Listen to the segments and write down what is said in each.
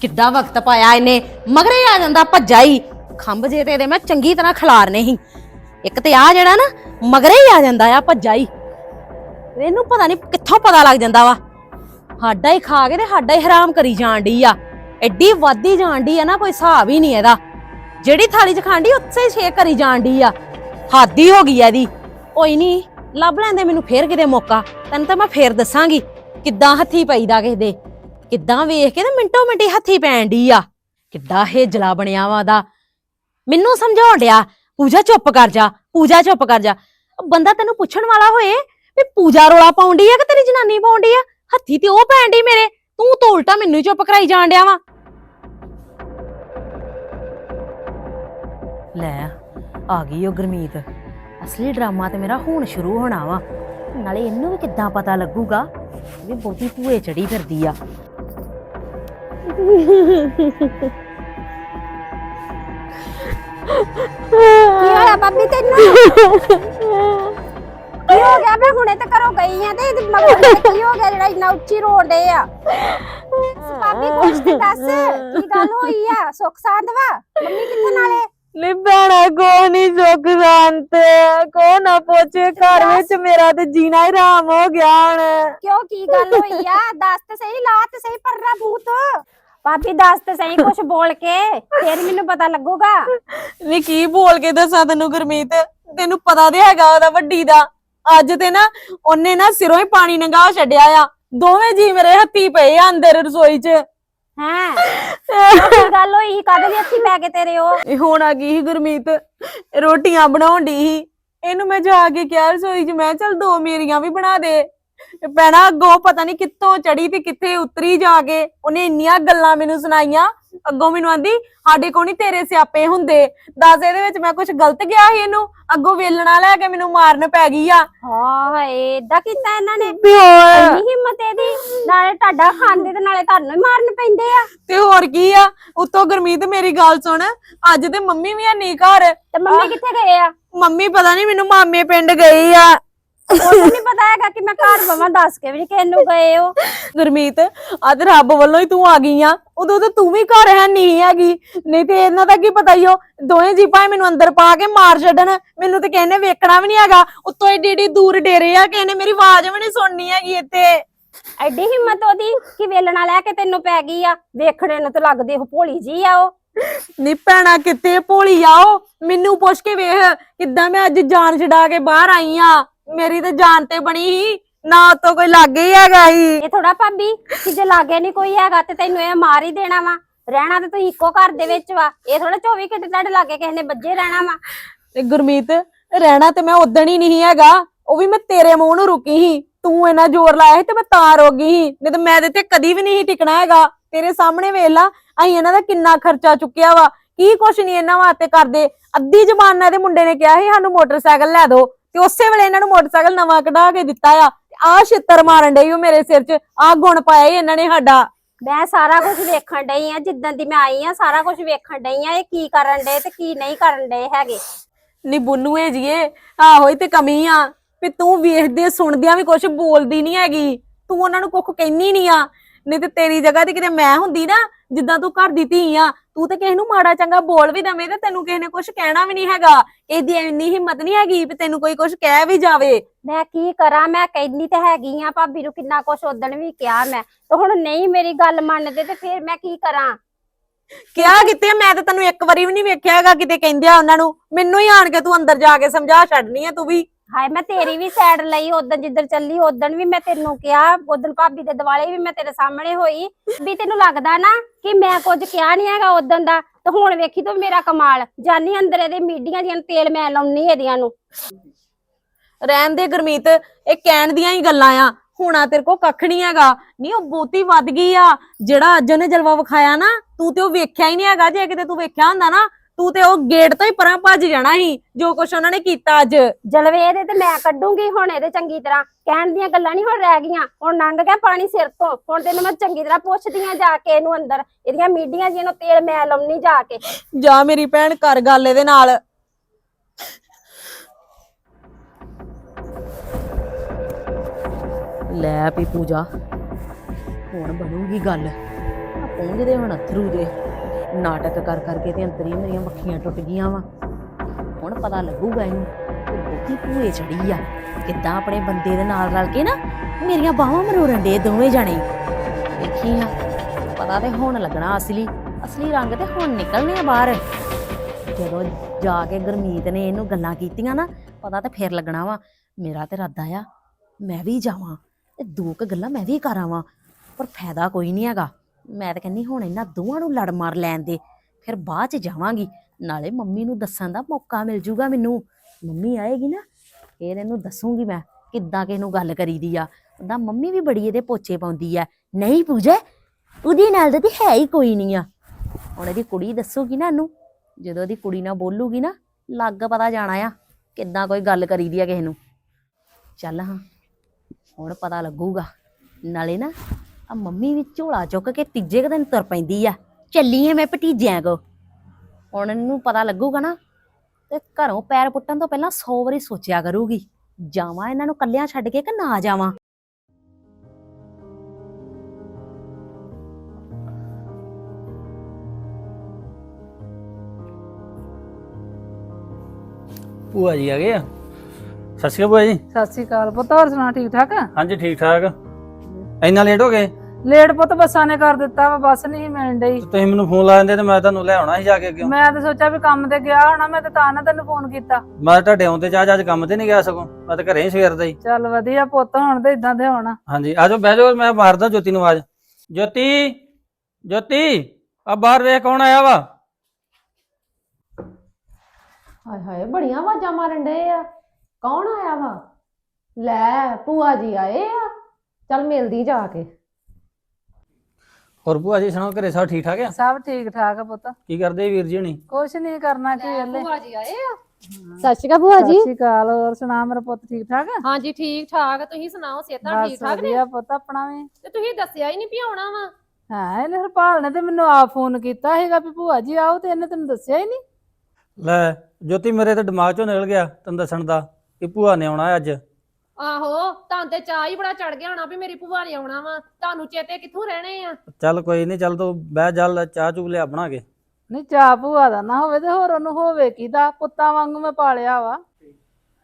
ਕਿੱਦਾਂ ਵਕਤ ਪਾਇਆ ਇਹਨੇ? ਮਗਰੇ ਆ ਜਾਂਦਾ ਭੱਜਾ ਹੀ। ਖੰਭ ਜੇ ਤੇ ਇਹਦੇ ਮੈਂ ਚੰਗੀ ਤਰ੍ਹਾਂ ਖਿਲਾਰਨੇ ਸੀ। ਇੱਕ ਤੇ ਆ ਜਿਹੜਾ ਨਾ, ਮਗਰੇ ਹੀ ਆ ਜਾਂਦਾ ਆ ਭੱਜਾ ਹੀ। ਇਹਨੂੰ ਪਤਾ ਨਹੀਂ ਕਿੱਥੋਂ ਪਤਾ ਲੱਗ ਜਾਂਦਾ ਵਾ। ਸਾਡਾ ਹੀ ਖਾ ਕੇ ਤੇ ਸਾਡਾ ਹੀ ਹਰਾਮ ਕਰੀ ਜਾਣ ਡਈ ਆ। ਐਡੀ ਵਾਦੀ ਜਾਣ ਡਈ ਆ ਨਾ, ਕੋਈ ਹਿਸਾਬ ਹੀ ਨਹੀਂ ਇਹਦਾ। ਜਿਹੜੀ ਥਾਲੀ 'ਚ ਖਾਂਡੀ ਉੱਥੇ ਹੀ ਛੇਕ ਕਰੀ ਜਾਣ ਡਈ ਆ। ਹਾਦੀ ਹੋ ਗਈ ਆ ਇਹਦੀ। ਕੋਈ ਨਹੀਂ, ਲੱਭ ਲੈਂਦੇ ਮੈਨੂੰ ਫੇਰ ਕਿਤੇ ਮੌਕਾ। ਤੈਨੂੰ ਤਾਂ ਮੈਂ ਫੇਰ ਦੱਸਾਂਗੀ ਕਿੱਦਾਂ ਹੱਥੀ ਪਈਦਾ ਕਿਸੇ ਦੇ। ਕਿੱਦਾਂ ਵੇਖ ਕੇ ਨਾ ਮਿੰਟੋ ਮਿੰਟੀ ਹੱਥੀ ਪੈਣ ਡਈ ਆ। ਕਿੱਡਾ ਹੇਜਲਾ ਬਣਿਆ ਵਾ ਦਾ। ਮੈਨੂੰ ਸਮਝਾਉਣ ਡਿਆ, ਪੂਜਾ ਚੁੱਪ ਕਰ ਜਾ, ਪੂਜਾ ਚੁੱਪ ਕਰ ਜਾ। ਬੰਦਾ ਤੈਨੂੰ ਪੁੱਛਣ ਵਾਲਾ ਹੋਏ ਵੀ ਪੂਜਾ ਰੋਲਾ ਪਾਉਂਦੀ ਆ ਕਿ ਤੇਰੀ ਜਨਾਨੀ ਪਾਉਂਦੀ ਆ? ਹੱਥੀ ਤੇ ਉਹ ਪੈਣ ਡਈ ਮੇਰੇ। ਤੂੰ ਤਾਂ ਉਲਟਾ ਮੈਨੂੰ ਹੀ ਚੁੱਪ ਕਰਾਈ ਜਾਣ ਡਿਆ ਵਾ। ਲੈ, ਆ ਗਈ ਉਹ ਗਰਮੀਤ। ਅਸਲੀ ਡਰਾਮਾ ਤੇ ਮੇਰਾ ਹੁਣ ਸ਼ੁਰੂ ਹੋਣਾ ਵਾ। ਨਾਲੇ ਇਹਨੂੰ ਵੀ ਕਿੱਦਾਂ ਪਤਾ ਲੱਗੂਗਾ ਵੀ ਬਹੁਤੀ ਭੂਏ ਚੜੀ ਫਿਰਦੀ ਆ। ਕੀ ਹੋਇਆ ਭਾਬੀ ਤੈਨੂੰ? ਕੀ ਹੋ ਗਿਆ? ਮੈਂ ਹੁਣੇ ਤੇ ਘਰੋਂ ਗਈ ਆ ਤੇ ਇਹਦੇ ਮਗਰ ਤੇ ਕੀ ਹੋ ਗਿਆ ਜਿਹੜਾ ਇੰਨਾ ਉੱਚੀ ਰੋਂਦੇ ਆ। ਭਾਬੀ ਕੁਛ ਤੇ ਦੱਸ ਕੀ ਗੱਲ ਹੋਈ ਆ? ਸੁੱਖ ਸਾਂਦ ਵਾ? ਮੰਮੀ ਕਿੱਥੇ ਨਾਲੇ? ਨੀ ਭੈਣਾ ਕੋ ਨਹੀਂ ਸੁੱਖ ਸ਼ਾਂਤ ਕੋ ਨਾ ਪੁੱਛੇ ਘਰ ਵਿੱਚ ਮੇਰਾ ਤੇ ਜੀਣਾ ਹੀ ਰਾਮ ਹੋ ਗਿਆ ਹੁਣ। ਕਿਉਂ ਕੀ ਗੱਲ ਹੋਈ ਆ? ਦੱਸ ਤੇ ਸਹੀ ਲਾ ਤੇ ਸਹੀ ਪਰਰਾ ਭੂਤ ਭਾਬੀ ਦੱਸ ਤੇ ਸਹੀ ਕੁਛ ਬੋਲ ਕੇ ਫੇਰ ਮੈਨੂੰ ਪਤਾ ਲੱਗੂਗਾ। ਨੀ ਕੀ ਬੋਲ ਕੇ ਦੱਸਾਂ ਤੈਨੂੰ ਗੁਰਮੀਤ? ਤੈਨੂੰ ਪਤਾ ਤੇ ਹੈਗਾ ਉਹਦਾ ਵੱਡੀ ਦਾ। ਅੱਜ ਤੇ ਨਾ ਉਹਨੇ ਨਾ ਸਿਰੋਂ ਹੀ ਪਾਣੀ ਨੰਗਾ ਛੱਡਿਆ ਆ। ਦੋਵੇਂ ਜੀ ਮੇਰੇ ਹੱਥੀ ਪਏ ਆ ਅੰਦਰ ਰਸੋਈ 'ਚ। ਹੈਂ? ਕੀ ਗੱਲ ਹੋਈ ਕਾਹਦੇ ਲਈ ਅੱਖੀ ਪੈ ਕੇ ਤੇਰੇ ਉਹ? ਇਹ ਹੁਣ ਆ ਗਈ ਸੀ ਗੁਰਮੀਤ। ਰੋਟੀਆਂ ਬਣਾਉਣ ਦੀ ਸੀ। ਇਹਨੂੰ ਮੈਂ ਜਾ ਕੇ ਕਿਹਾ ਰਸੋਈ 'ਚ ਮੈਂ ਕਿਹਾ ਚੱਲ ਦੋ ਮੇਰੀਆਂ ਵੀ ਬਣਾ ਦੇ। ਪੈਣਾ ਅੱਗੋਂ ਪਤਾ ਨਹੀਂ ਕਿੱਥੋਂ ਚੜੀ ਤੇ ਕਿੱਥੇ ਉਤਰੀ ਜਾ ਕੇ। ਉਹਨੇ ਇੰਨੀਆਂ ਗੱਲਾਂ ਮੈਨੂੰ ਸੁਣਾਈਆਂ। ਅੱਗੋਂ ਮੈਨੂੰ ਆਂਦੀ ਸਾਡੇ ਕੋਲ ਨਹੀਂ ਤੇਰੇ ਸਿਆਪੇ ਹੁੰਦੇ। ਦੱਸ ਇਹਦੇ ਵਿੱਚ ਮੈਂ ਕੁਝ ਗਲਤ ਗਿਆ ਸੀ ਇਹਨੂੰ? ਅੱਗੋਂ ਵੇਲਣਾ ਲੈ ਕੇ ਮੈਨੂੰ ਮਾਰਨ ਪੈ ਗਈ ਆ। ਹਾਏ ਏਦਾਂ ਕੀਤਾ ਇਹਨਾਂ ਨੇ। ਤੇ ਹੋਰ? ਇੰਨੀ ਹਿੰਮਤ ਇਹਦੀ। ਨਾਲੇ ਤੁਹਾਡਾ ਖਾਂਦੇ ਤੇ ਨਾਲੇ ਤੁਹਾਨੂੰ ਹੀ ਮਾਰਨ ਪੈਂਦੇ ਆ। ਤੇ ਹੋਰ ਕੀ ਆ? ਉਤੋਂ ਗੁਰਮੀਤ ਮੇਰੀ ਗੱਲ ਸੁਣ। ਅੱਜ ਤੇ ਮੰਮੀ ਵੀ ਨਹੀਂ ਘਰ। ਤੇ ਮੰਮੀ ਕਿੱਥੇ ਗਏ ਆ? ਮੰਮੀ ਪਤਾ ਨਹੀਂ ਮੈਨੂੰ ਮਾਮੇ ਪਿੰਡ ਗਈ ਆ। ਉਹਨੂੰ ਨਹੀਂ ਪਤਾ ਹੈਗਾ ਕਿ ਮੈਂ ਘਰ ਬਵਾਂ ਦੱਸ ਕੇ ਵੀ ਨੀ ਕਿਸੇ ਨੂੰ ਗਏ ਹੋ ਗੁਰਮੀਤ ਅੱਜ ਰੱਬ ਵੱਲੋਂ ਹੀ ਤੂੰ ਆ ਗਈ ਆ। ਉਦੋਂ ਤਾਂ ਤੂੰ ਵੀ ਘਰ ਹੈ ਨਹੀਂ ਹੈਗੀ। ਨਹੀਂ ਤੇ ਇਹਨਾਂ ਦਾ ਕੀ ਪਤਾ ਹੀ ਉਹ ਦੋਵੇਂ ਜੀ ਭਾਵੇਂ ਮੈਨੂੰ ਅੰਦਰ ਪਾ ਕੇ ਮਾਰ ਛੱਡਣ ਮੈਨੂੰ ਤੇ ਕਹਿੰਨੇ ਵੇਖਣਾ ਵੀ ਨਹੀਂ ਹੈਗਾ। ਉੱਤੋਂ ਏਡੀ ਏਡੀ ਦੂਰ ਡੇਰੇ ਆ ਕਿ ਇਹਨੇ ਮੇਰੀ ਆਵਾਜ਼ ਵੀ ਨਹੀਂ ਸੁਣਨੀ ਹੈਗੀ ਇੱਥੇ। ਐਡੀ ਹਿੰਮਤ ਉਹਦੀ ਕਿ ਵੇਲਣਾ ਲੈ ਕੇ ਤੈਨੂੰ ਪੈ ਗਈ ਆ। ਵੇਖਣੇ ਨੂੰ ਤੇ ਲੱਗਦੇ ਉਹ ਭੋਲੀ ਜੀ ਆ ਉਹ। ਨੀ ਭੈਣਾ ਕਿੱਥੇ ਭੋਲੀ ਆਓ ਮੈਨੂੰ ਪੁੱਛ ਕੇ ਵੇਖ ਕਿੱਦਾਂ ਮੈਂ ਅੱਜ ਜਾਨ ਛਡਾ ਕੇ ਬਾਹਰ ਆਈ ਆ। ਮੇਰੀ ਤੇ ਜਾਨ ਤੇ ਬਣੀ ਸੀ ਨਾ ਤੋਂ ਕੋਈ ਲਾਗੇ ਹੀ ਹੈਗਾ ਹੀ ਇਹ ਥੋੜਾ ਭਾਬੀ ਕਿ ਜੇ ਲਾਗੇ ਨਹੀਂ ਕੋਈ ਹੈਗਾ ਤੇ ਤੈਨੂੰ ਇਹ ਮਾਰ ਹੀ ਦੇਣਾ ਵਾ। ਰਹਿਣਾ ਤੇ ਤੂੰ ਇੱਕੋ ਘਰ ਦੇ ਵਿੱਚ ਵਾ। ਇਹ ਥੋੜਾ 24 ਘੰਟੇ ਤੁਹਾਡੇ ਲਾਗੇ ਕਿਸੇ ਨੇ ਬੱਜੇ ਰਹਿਣਾ ਵਾ। ਤੇ ਗੁਰਮੀਤ ਰਹਿਣਾ ਤੇ ਮੈਂ ਉਦਣ ਹੀ ਨਹੀਂ ਹੈਗਾ। ਉਹ ਵੀ ਮੈਂ ਤੇਰੇ ਮੂੰਹ ਨੂੰ ਰੁਕੀ ਸੀ। ਤੂੰ ਇੰਨਾ ਜ਼ੋਰ ਲਾਇਆ ਸੀ ਤੇ ਮੈਂ ਤਾਂ ਰੁਕ ਗਈ ਸੀ। ਨਹੀਂ ਤੇ ਮੈਂ ਤੇ ਇੱਥੇ ਕਦੀ ਵੀ ਨਹੀਂ ਟਿਕਣਾ ਹੈਗਾ। ਤੇਰੇ ਸਾਹਮਣੇ ਵੇਖ ਲਾ ਅਸੀਂ ਇਹਨਾਂ ਦਾ ਕਿੰਨਾ ਖਰਚਾ ਚੁੱਕਿਆ ਵਾ। ਕੀ ਕੁਛ ਨਹੀਂ ਇਹਨਾਂ ਵਾਸਤੇ ਕਰਦੇ। ਅੱਧੀ ਜ਼ਮਾਨਾ ਦੇ ਮੁੰਡੇ ਨੇ ਕਿਹਾ ਸੀ ਸਾਨੂੰ ਮੋਟਰਸਾਈਕਲ ਲੈ ਦਿਓ। ਤੇ ਉਸੇ ਵੇਲੇ ਇਹਨਾਂ ਨੂੰ ਮੋਟਰਸਾਈਕਲ ਨਵਾਂ ਕਢਾ ਕੇ ਦਿੱਤਾ ਆ। ਆ ਛਿੱਤਰ ਮਾਰਨ ਡਈ ਉਹ ਮੇਰੇ ਸਿਰ 'ਚ। ਆ ਗੁਣ ਪਾਇਆ ਈ ਇਹਨਾਂ ਨੇ ਸਾਡਾ। ਮੈਂ ਸਾਰਾ ਕੁਝ ਵੇਖਣ ਡਈ ਆ ਜਿੱਦਾਂ ਦੀ ਮੈਂ ਆਈ ਆ ਸਾਰਾ ਕੁਝ ਵੇਖਣ ਡਈ ਆ ਇਹ ਕੀ ਕਰਨ ਡੇ ਤੇ ਕੀ ਨਹੀਂ ਕਰਨ ਡੇ ਹੈਗੇ। ਨੀ ਬੁੰਨੂਏ ਜੀਏ ਆਹੋ ਹੀ ਤੇ ਕਮੀ ਆ। ਵੀ ਤੂੰ ਵੇਖਦੇ ਸੁਣਦਿਆਂ ਵੀ ਕੁਝ ਬੋਲਦੀ ਨਹੀਂ ਹੈਗੀ। ਤੂੰ ਉਹਨਾਂ ਨੂੰ ਕੁੱਖ ਕਹਿੰਦੀ ਨਹੀਂ ਆ। ਨਹੀਂ ਤੇ ਤੇਰੀ ਜਗ੍ਹਾ ਤੇ ਕਿਤੇ ਮੈਂ ਹੁੰਦੀ ਨਾ ਜਿੱਦਾਂ ਤੂੰ ਘਰ ਦੀ ਧੀ ਆ ਤੂੰ ਤੇ ਕਿਸੇ ਨੂੰ ਮਾੜਾ ਚੰਗਾ ਬੋਲ ਵੀ ਦਵੇਂ ਤੇ ਤੈਨੂੰ ਕਿਸੇ ਨੇ ਕੁਝ ਕਹਿਣਾ ਵੀ ਨਹੀਂ ਹੈਗਾ। ਇਹਦੀ ਇੰਨੀ ਹਿੰਮਤ ਨਹੀਂ ਹੈਗੀ ਵੀ ਤੈਨੂੰ ਕੋਈ ਕੁਝ ਕਹਿ ਵੀ ਜਾਵੇ। ਮੈਂ ਕੀ ਕਰਾਂ? ਮੈਂ ਕਹਿੰਦੀ ਤੇ ਹੈਗੀ ਆ ਭਾਬੀ ਨੂੰ ਕਿੰਨਾ ਕੁਛ ਉਦਣ ਵੀ ਕਿਹਾ ਮੈਂ। ਤੇ ਹੁਣ ਨਹੀਂ ਮੇਰੀ ਗੱਲ ਮੰਨਦੇ ਤੇ ਫਿਰ ਮੈਂ ਕੀ ਕਰਾਂ? ਕਿਹਾ ਕਿਤੇ ਮੈਂ ਤਾਂ ਤੈਨੂੰ ਇੱਕ ਵਾਰੀ ਵੀ ਨਹੀਂ ਵੇਖਿਆ ਹੈਗਾ ਕਿਤੇ ਕਹਿੰਦੇ ਆ ਉਹਨਾਂ ਨੂੰ। ਮੈਨੂੰ ਹੀ ਆਣ ਕੇ ਤੂੰ ਅੰਦਰ ਜਾ ਕੇ ਸਮਝਾ ਛੱਡਣੀ ਆ ਤੂੰ ਵੀ। ਹਾਏ, ਮੈਂ ਤੇਰੀ ਵੀ ਸਾਈਡ ਲਈ ਉਦੋਂ ਜਿੱਧਰ ਚੱਲੀ ਉਦੋਂ ਵੀ ਮੈਂ ਤੈਨੂੰ ਕਿਹਾ ਉਦੋਂ ਭਾਬੀ ਦੇ ਦਿਵਾਲੇ ਵੀ ਮੈਂ ਤੇਰੇ ਸਾਹਮਣੇ ਹੋਈ, ਵੀ ਤੈਨੂੰ ਲੱਗਦਾ ਨਾ ਕਿ ਮੈਂ ਕੁਝ ਕਿਹਾ ਨਹੀਂ ਹੈਗਾ ਉਦੋਂ ਦਾ, ਤੇ ਹੁਣ ਵੇਖੀ ਤੂੰ ਮੇਰਾ ਕਮਾਲ, ਜਾਨੀ ਅੰਦਰ ਇਹਦੇ ਮੀਡੀਆਂ ਦੀਆਂ ਤੇਲ ਮੈਂ ਲਾਉਣੀ ਇਹਦੀਆਂ ਨੂੰ। ਰਹਿਣ ਦੇ ਗੁਰਮੀਤ, ਇਹ ਕਹਿਣ ਦੀਆਂ ਹੀ ਗੱਲਾਂ ਆ, ਹੁਣਾ ਤੇਰੇ ਕੋ ਕੱਖ ਨਹੀਂ ਹੈਗਾ ਨਹੀਂ ਉਹ ਬਹੁਤੀ ਵੱਧ ਗਈ ਆ, ਜਿਹੜਾ ਅੱਜ ਉਹਨੇ ਜਲਵਾ ਵਿਖਾਇਆ ਨਾ, ਤੂੰ ਤੇ ਉਹ ਵੇਖਿਆ ਹੀ ਨਹੀਂ ਹੈਗਾ, ਜੇ ਕਿਤੇ ਤੂੰ ਵੇਖਿਆ ਹੁੰਦਾ ਨਾ ਤੂੰ ਤੇ ਉਹ ਗੇਟ ਤੋਂ ਹੀ ਪਰਾਂ ਭੱਜ ਜਾਣਾ ਸੀ ਜੋ ਕੁਛ ਉਹਨਾਂ ਨੇ ਕੀਤਾ ਅੱਜ। ਜਲਵੇ ਇਹਦੇ ਤੇ ਮੈਂ ਕੱਢੂੰਗੀ ਹੁਣ ਇਹਦੇ ਚੰਗੀ ਤਰ੍ਹਾਂ। ਕਹਿਣ ਦੀਆਂ ਗੱਲਾਂ ਨਹੀਂ ਹੁਣ ਰਹਿ ਗਈਆਂ। ਹੁਣ ਲੰਘ ਗਿਆ ਪਾਣੀ ਸਿਰ ਤੋਂ। ਹੁਣ ਤੈਨੂੰ ਮੈਂ ਚੰਗੀ ਤਰ੍ਹਾਂ ਪੁੱਛਦੀ ਆ ਜਾ ਕੇ ਇਹਨੂੰ ਅੰਦਰ। ਇਹਦੀਆਂ ਮੀਡੀਆਂ ਜਿਹਨੂੰ ਤੇਲ ਮੈਂ ਲਾਉਣੀ ਜਾ ਕੇ। ਜਾ ਮੇਰੀ ਭੈਣ ਕਰ ਗੱਲ ਇਹਦੇ ਨਾਲ। ਲੈ ਵੀ ਪੂਜਾ ਹੁਣ ਬਣੂਗੀ ਗੱਲ। ਪਹੁੰਚਦੇ ਹੁਣ ਅਥਰੂ ਦੇ ਨਾਟਕ ਕਰ ਕਰਕੇ ਤੇ ਅੰਤਰੀ ਮੇਰੀਆਂ ਮੱਖੀਆਂ ਟੁੱਟ ਗਈਆਂ ਵਾ। ਹੁਣ ਪਤਾ ਲੱਗੂਗਾ ਇਹਨੂੰ ਕਿ ਭੂਏ ਚੜੀ ਆ। ਕਿੱਦਾਂ ਆਪਣੇ ਬੰਦੇ ਦੇ ਨਾਲ ਰਲ ਕੇ ਨਾ ਮੇਰੀਆਂ ਬਾਹਾਂ ਮਰੋੜਨ ਦੇ ਦੋਵੇਂ ਜਾਣੇ। ਦੇਖੀ ਆ, ਪਤਾ ਤੇ ਹੁਣ ਲੱਗਣਾ ਅਸਲੀ। ਅਸਲੀ ਰੰਗ ਤੇ ਹੁਣ ਨਿਕਲਨੇ ਆ ਬਾਹਰ। ਜਦੋਂ ਜਾ ਕੇ ਗੁਰਮੀਤ ਨੇ ਇਹਨੂੰ ਗੱਲਾਂ ਕੀਤੀਆਂ ਨਾ, ਪਤਾ ਤੇ ਫੇਰ ਲੱਗਣਾ ਵਾ, ਮੇਰਾ ਤੇ ਇਰਾਦਾ ਆ, ਮੈਂ ਵੀ ਜਾਵਾਂ ਤੇ ਦੋ ਕੁ ਗੱਲਾਂ ਮੈਂ ਵੀ ਕਰਾਵਾਂ, ਪਰ ਫਾਇਦਾ ਕੋਈ ਨਹੀਂ ਹੈਗਾ। ਮੈਂ ਤਾਂ ਕਹਿੰਨੀ ਹੁਣ ਇਹਨਾਂ ਦੋਵਾਂ ਨੂੰ ਲੜ ਮਾਰ ਲੈਣ ਦੇ, ਫਿਰ ਬਾਅਦ ਚ ਜਾਵਾਂਗੀ, ਨਾਲੇ ਮੰਮੀ ਨੂੰ ਦੱਸਣ ਦਾ ਮੌਕਾ ਮਿਲ ਜੂਗਾ ਮੈਨੂੰ। ਮੰਮੀ ਆਏਗੀ ਨਾ, ਫੇਰ ਇਹਨੂੰ ਦੱਸੂਗੀ ਮੈਂ ਕਿੱਦਾਂ ਕਿ ਨੂੰ ਗੱਲ ਕਰੀਦੀ ਆ। ਉਹਦਾ ਮੰਮੀ ਵੀ ਬੜੀ ਇਹਦੇ ਪੋਚੇ ਪਾਉਂਦੀ ਆ। ਨਹੀਂ ਪੂਜਾ, ਉਹਦੇ ਨਾਲ ਤਾਂ ਹੈ ਹੀ ਕੋਈ ਨਹੀਂ ਆ। ਹੁਣ ਇਹਦੀ ਕੁੜੀ ਦੱਸੂਗੀ ਨਾ ਇਹਨੂੰ, ਜਦੋਂ ਇਹਦੀ ਕੁੜੀ ਨਾਲ ਬੋਲੂਗੀ ਨਾ, ਲੱਗ ਪਤਾ ਜਾਣਾ ਆ ਕਿੱਦਾਂ ਕੋਈ ਗੱਲ ਕਰੀਦੀ ਆ ਕਿਸੇ ਨੂੰ। ਚੱਲ ਹਾਂ, ਹੁਣ ਪਤਾ ਲੱਗੂਗਾ। ਨਾਲੇ ਨਾ ਆ ਮੰਮੀ ਵੀ ਝੋਲਾ ਚੁੱਕ ਕੇ ਤੀਜੇ ਕੁ ਦਿਨ ਤੁਰ ਪੈਂਦੀ ਆ। ਚੱਲੀਏ ਮੈਂ ਭਤੀਜਿਆਂ ਕੋ ਹੁਣ ਇਹਨੂੰ ਪਤਾ ਲੱਗੂਗਾ ਨਾ ਤੇ ਘਰੋਂ ਪੈਰ ਪੁੱਟਣ ਤੋਂ ਪਹਿਲਾਂ 100 ਵਾਰੀ ਸੋਚਿਆ ਕਰੂਗੀ ਜਾਵਾਂ ਇਹਨਾਂ ਨੂੰ ਕੱਲਿਆਂ ਛੱਡ ਕੇ ਕਿ ਨਾ ਜਾਵਾਂ? ਭੂਆ ਜੀ ਆ ਗਏ ਆ? ਸਤਿ ਸ਼੍ਰੀ ਅਕਾਲ ਭੂਆ ਜੀ। ਸਤਿ ਸ਼੍ਰੀ ਅਕਾਲ ਪੁੱਤ ਹੋਰ ਸੁਣਾ ਠੀਕ ਠਾਕ ਹਾਂਜੀ ਠੀਕ ਠਾਕ ਇੰਨਾ ਲੇਟ ਹੋ ਗਏ? ਲੇਟ ਪੁੱਤ ਬੱਸਾਂ ਨੇ ਕਰ ਦਿੱਤਾ ਵਾ ਬੱਸ ਨਹੀਂ ਮਿਲਣ ਡਈ। ਤੁਸੀਂ ਮੈਨੂੰ ਫੋਨ ਲਾ ਦਿੰਦੇ ਤੇ ਮੈਂ ਤੁਹਾਨੂੰ ਲੈ ਆਉਣਾ ਸੀ ਜਾ ਕੇ ਕਿਉਂ ਮੈਂ ਤਾਂ ਸੋਚਿਆ ਵੀ ਕੰਮ ਤੇ ਗਿਆ ਹੋਣਾ ਮੈਂ ਤੇ ਤਾਂ ਨਾ ਤੈਨੂੰ ਫੋਨ ਕੀਤਾ। ਮੈਂ ਤੁਹਾਡੇ ਆਉਂਦੇ ਚਾਹ ਅੱਜ ਕੰਮ ਤੇ ਨਹੀਂ ਗਿਆ ਸਗੋਂ ਮੈਂ ਤਾਂ ਘਰੇ ਹੀ ਸਵੇਰ ਦਾ ਹੀ। ਚੱਲ ਵਧੀਆ ਪੁੱਤ ਹੁਣ ਤੇ ਇਦਾਂ ਦੇ ਹੋਣਾ। ਹਾਂਜੀ ਆਜੋ ਬਹਿ ਜਾਓ ਮੈਂ ਮਾਰਦਾ ਜੋਤੀ ਨੂੰ ਆਵਾਜ਼। ਜੋਤੀ ਜੋਤੀ ਆ ਬਾਹਰ ਵੇਖ ਕੌਣ ਆਇਆ ਵਾ। ਹਾਏ ਹਾਏ ਬੜੀਆਂ ਆਵਾਜ਼ਾਂ ਮਾਰਨ ਡਏ ਆ। ਕੌਣ ਆਇਆ ਵਾ? ਲੈ ਭੂਆ ਜੀ ਆਏ ਆ। ਚੱਲ ਮਿਲਦੀ ਜਾ ਕੇ। ਹੋਰ ਭੂਆ ਜੀ ਸੁਣਾਓ ਘਰੇ ਸਭ ਠੀਕ ਠਾਕ ਆ? ਸਭ ਠੀਕ ਠਾਕ ਆ ਪੁੱਤ। ਕੀ ਕਰਦੇ ਵੀਰ ਜੀ ਹਣੀ? ਕੁਛ ਨਹੀਂ ਕਰਨਾ ਕੀ ਵੇਲੇ। ਜੀ ਆਏ ਆ? ਸਤਿ ਸ਼੍ਰੀ ਅਕਾਲ ਭੂਆ ਸਤਿ ਸ਼੍ਰੀ ਅਕਾਲ ਹੋਰ ਸੁਣਾ ਮੇਰਾ ਪੁੱਤ ਠੀਕ ਠਾਕ ਆ? ਹਾਂਜੀ ਠੀਕ ਠਾਕ ਤੁਸੀਂ ਸੁਣਾਓ ਸਿਹਤਾਂ ਠੀਕ ਬਸ ਠਾਕ ਨੇ? ਵਧੀਆ ਪੁੱਤ ਆਪਣਾ ਵੀ। ਤੇ ਤੁਸੀਂ ਦੱਸਿਆ ਹੀ ਨਹੀਂ ਵੀ ਆਉਣਾ ਵਾ। ਹਾਂ ਇਹਨੇ ਹਰਪਾਲ ਨੇ ਤੇ ਮੈਨੂੰ ਆਪ ਫੋਨ ਕੀਤਾ ਸੀਗਾ ਵੀ ਭੂਆ ਜੀ ਆਓ ਤੇ ਇਹਨੇ ਤੈਨੂੰ ਦੱਸਿਆ ਹੀ ਨਹੀਂ ਲੈ ਜੋਤੀ ਮੇਰੇ ਤੇ ਦਿਮਾਗ ਚੋਂ ਨਿਕਲ ਗਿਆ ਤੈਨੂੰ ਦੱਸਣ ਦਾ ਕਿ ਭੂਆ ਨੇ ਆਉਣਾ ਅੱਜ। ਆਹੋ ਤੁਹਾਨੂੰ ਤੇ ਚਾਹ ਹੀ ਬੜਾ ਚੜ ਗਿਆ ਹੋਣਾ ਵੀ ਮੇਰੀ ਭੂਆ ਨੇ ਆਉਣਾ ਵਾ। ਤੁਹਾਨੂੰ ਚੇਤੇ ਕਿੱਥੋਂ ਰਹਿਣੇ ਆ? ਚੱਲ ਕੋਈ ਨਹੀਂ ਚੱਲ ਤੂੰ ਬਹਿ ਜਲ ਚਾਹ ਚੂਹ ਲਿਆ ਬਣਾ ਕੇ। ਨਹੀਂ ਚਾਹ ਭੂਆ ਦਾ ਨਾ ਹੋਵੇ ਤੇ ਹੋਰ ਉਹਨੂੰ ਹੋਵੇ ਕਿਦਾ ਪੁੱਤਾਂ ਵਾਂਗੂ ਮੈਂ ਪਾਲਿਆ ਵਾ।